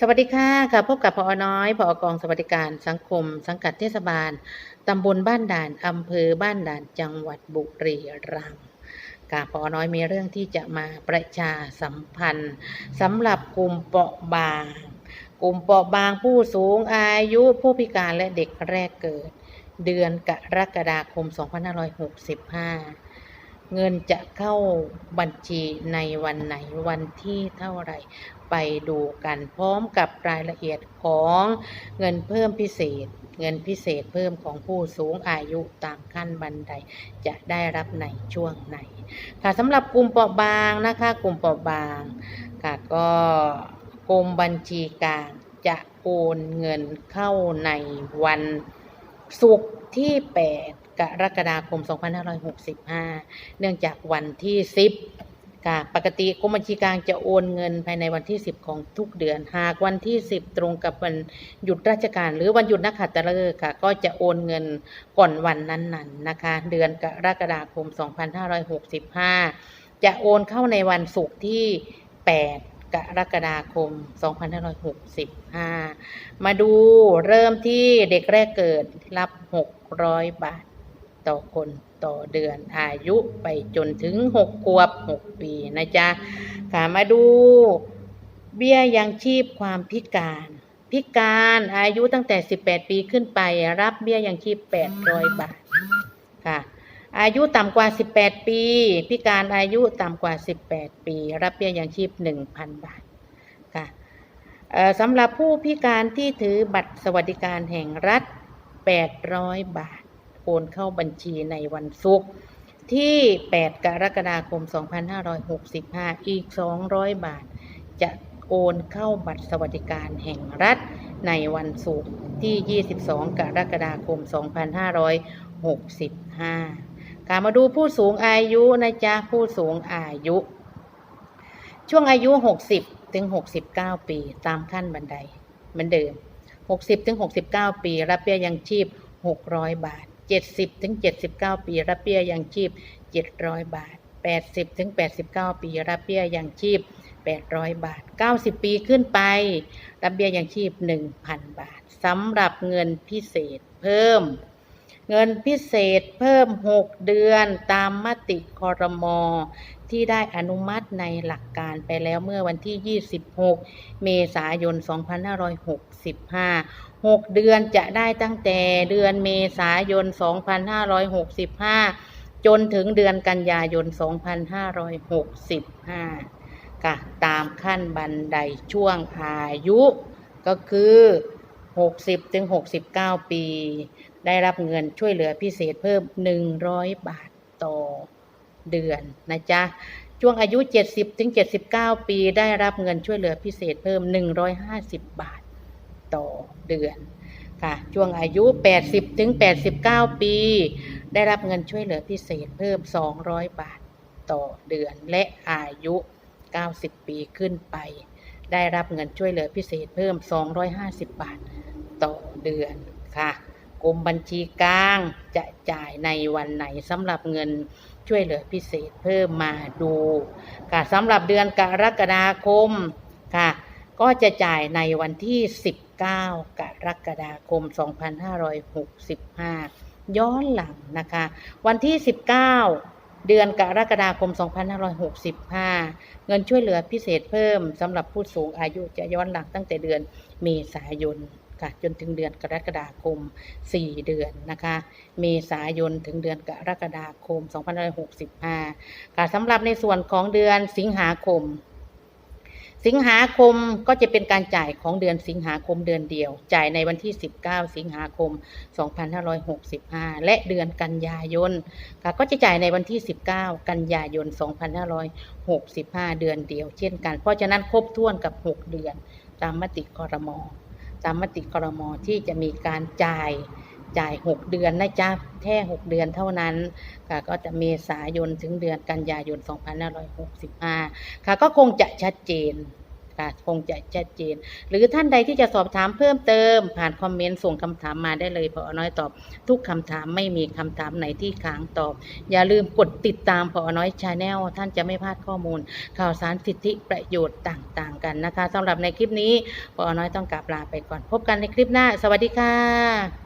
สวัสดีค่ะค่ะพบกับพอน้อยพอกองสวัสดิการสังคม สังกัดเทศบาลตำบลบ้านด่านอำเภอบ้านด่านจังหวัดบุรีรัมย์ค่ะพอน้อยมีเรื่องที่จะมาประชาสัมพันธ์สำหรับกลุ่มเปราะบาง กลุ่มเปราะบางผู้สูงอายุผู้พิการและเด็กแรกเกิด เดือนกรกฎาคม 2565 เงินจะเข้าบัญชีในวันไหนวันที่เท่าไหร่ไปดูกันพร้อมกับรายละเอียดของเงินเพิ่มพิเศษ เงินพิเศษเพิ่มของผู้สูงอายุตามขั้นบันไดจะได้รับในช่วงไหน ค่ะสำหรับกลุ่มเปราะบางนะคะ กลุ่มเปราะบางค่ะก็กรมบัญชีกลางจะโอนเงินเข้าในวันศุกร์ที่ 8 กรกฎาคม 2565 เนื่องจากวันที่ 10ค่ะปกติกรมบัญชีกลางจะโอนเงินภายในวันที่ 10 ของทุกเดือน หากวันที่ 10 ตรงกับวันหยุดราชการ หรือวันหยุดนักขัตฤกษ์ค่ะ ก็จะโอนเงินก่อนวันนั้นๆนะคะ เดือนกรกฎาคม 2565 จะโอนเข้าในวันศุกร์ที่ 8กรกฎาคม 2565 มาดูเริ่มที่เด็กแรกเกิดรับ 600 บาท ต่อคนต่อเดือนอายุไปจนถึง6ขวบ6ปีนะจ๊ะค่ะมาดูเบี้ยยังชีพความพิการพิการอายุตั้งแต่ 18 ปีขึ้นไป รับเบี้ยยังชีพ 800 บาทค่ะ อายุต่ำกว่า 18 ปี พิการอายุต่ำกว่า 18 ปี รับเบี้ยยังชีพ 1,000 บาทค่ะสำหรับผู้พิการที่ถือบัตรสวัสดิการแห่งรัฐ 800 บาท โอนเข้าบัญชีในวันศุกร์ที่ 8 กรกฎาคม 2565 อีก 200 บาท จะโอนเข้าบัตรสวัสดิการแห่งรัฐในวันศุกร์ที่ 22 กรกฎาคม 2565 ค่ะมาดูผู้สูงอายุนะจ๊ะ ผู้สูงอายุ ช่วงอายุ 60 ถึง 69 ปีตามขั้นบันไดเหมือนเดิม 60 ถึง 69 ปี รับเบี้ยยังชีพ 600 บาท 70ถึง79 ปีรับเบี้ยยังชีพ 700 บาท 80ถึง89 ปีรับเบี้ยยังชีพ 800 บาท 90 ปีขึ้นไป รับเบี้ยยังชีพ 1,000 บาทสำหรับเงินพิเศษเพิ่ม เงินพิเศษเพิ่ม 6 เดือนตามมติคอรมอ ที่ได้อนุมัติในหลักการไปแล้วเมื่อวันที่ 26 เมษายน 2565 6 เดือนจะได้ตั้งแต่เดือนเมษายน 2565 จนถึงเดือนกันยายน 2565ค่ะตามขั้นบันไดช่วงอายุก็คือ 60ถึง69 ปี ได้รับเงินช่วยเหลือพิเศษเพิ่ม 100 บาทต่อ เดือนนะจ๊ะช่วงอายุ 70ถึง79 ปีได้รับเงินช่วยเหลือพิเศษเพิ่ม 150 บาทต่อเดือนค่ะช่วงอายุ 80ถึง89 ปี ได้รับเงินช่วยเหลือพิเศษเพิ่ม 200 บาทต่อเดือน และอายุ 90 ปีขึ้นไป ได้รับเงินช่วยเหลือพิเศษเพิ่ม 250 บาทต่อเดือนค่ะกรมบัญชีกลางจะจ่ายในวันไหนสำหรับเงิน ช่วยเหลือพิเศษเพิ่มมาดูค่ะสำหรับเดือนกรกฎาคมค่ะ ก็จะจ่ายในวันที่ 19 กรกฎาคม 2565 ย้อนหลังนะคะ วันที่ 19เดือนกรกฎาคม 2565 เงินช่วยเหลือพิเศษเพิ่มสำหรับผู้สูงอายุจะย้อนหลังตั้งแต่เดือนเมษายน ค่ะจนถึงเดือนกรกฎาคม 4 เดือนนะคะ เมษายนถึงเดือนกรกฎาคม 2565 ค่ะสำหรับในส่วนของเดือนสิงหาคม สิงหาคมก็จะเป็นการจ่ายของเดือนสิงหาคมเดือนเดียว จ่ายในวันที่ 19 สิงหาคม 2565 และเดือนกันยายนค่ะก็จะจ่ายในวันที่ 19 กันยายน 2565 เดือนเดียว เช่นกัน เพราะฉะนั้นครบถ้วนกับ 6 เดือนตามมติคอรมอ ตามมติครมอที่จะมีการจ่ายจ่าย 6 เดือนนะจ๊ะแค่6 เดือนเท่านั้นค่ะก็จะเมษายนถึงเดือนกันยายน 2565 ค่ะก็คงจะชัดเจน ค่ะคงจะชัดเจน หรือท่านใดที่จะสอบถามเพิ่มเติม ผ่านคอมเมนต์ส่งคำถามมาได้เลยพอน้อยตอบ ทุกคำถามไม่มีคำถามไหนที่ค้างตอบ อย่าลืมกดติดตามพอน้อยชาแนลท่านจะไม่พลาดข้อมูล ข่าวสารสิทธิประโยชน์ต่าง ๆ กันนะคะสำหรับในคลิปนี้ปอน้อยต้องกลับลาไปก่อน พบกันในคลิปหน้า สวัสดีค่ะ